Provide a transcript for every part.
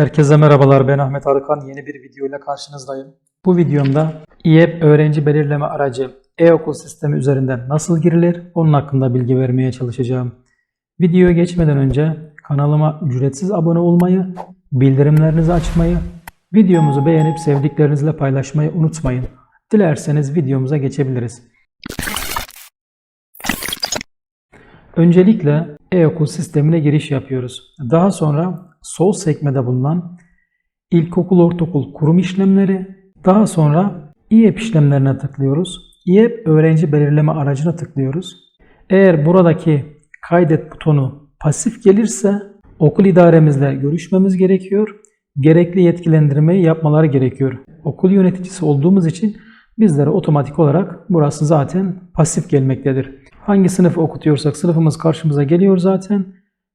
Herkese merhabalar ben Ahmet Arıkan yeni bir video ile karşınızdayım. Bu videomda İEP öğrenci belirleme aracı e-okul sistemi üzerinden nasıl girilir onun hakkında bilgi vermeye çalışacağım. Videoya geçmeden önce kanalıma ücretsiz abone olmayı, bildirimlerinizi açmayı, videomuzu beğenip sevdiklerinizle paylaşmayı unutmayın. Dilerseniz videomuza geçebiliriz. Öncelikle e-okul sistemine giriş yapıyoruz. Daha sonra sol sekmede bulunan ilkokul, ortaokul, kurum işlemleri, daha sonra İEP işlemlerine tıklıyoruz. İEP öğrenci belirleme aracına tıklıyoruz. Eğer buradaki kaydet butonu pasif gelirse okul idaremizle görüşmemiz gerekiyor. Gerekli yetkilendirmeyi yapmaları gerekiyor. Okul yöneticisi olduğumuz için bizlere otomatik olarak burası zaten pasif gelmektedir. Hangi sınıfı okutuyorsak sınıfımız karşımıza geliyor zaten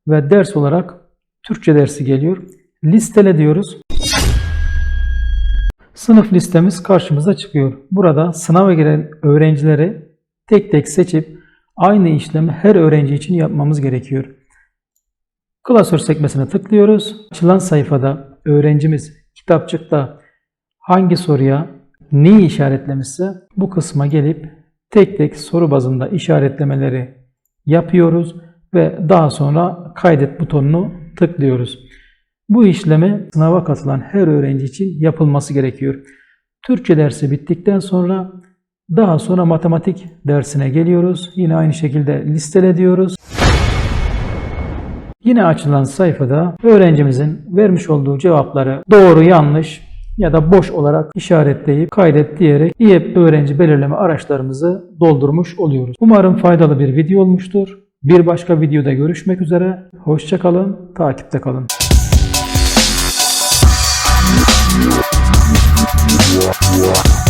ve ders olarak Türkçe dersi geliyor. Listele diyoruz. Sınıf listemiz karşımıza çıkıyor. Burada sınava giren öğrencileri tek tek seçip aynı işlemi her öğrenci için yapmamız gerekiyor. Klasör sekmesine tıklıyoruz. Açılan sayfada öğrencimiz kitapçıkta hangi soruya neyi işaretlemişse bu kısma gelip tek tek soru bazında işaretlemeleri yapıyoruz ve daha sonra kaydet butonunu tıklıyoruz. Bu işlemi sınava katılan her öğrenci için yapılması gerekiyor. Türkçe dersi bittikten sonra daha sonra matematik dersine geliyoruz. Yine aynı şekilde listele diyoruz. Yine açılan sayfada öğrencimizin vermiş olduğu cevapları doğru, yanlış ya da boş olarak işaretleyip kaydet diyerek İEP öğrenci belirleme araçlarımızı doldurmuş oluyoruz. Umarım faydalı bir video olmuştur. Bir başka videoda görüşmek üzere. Hoşçakalın, takipte kalın. Yeah.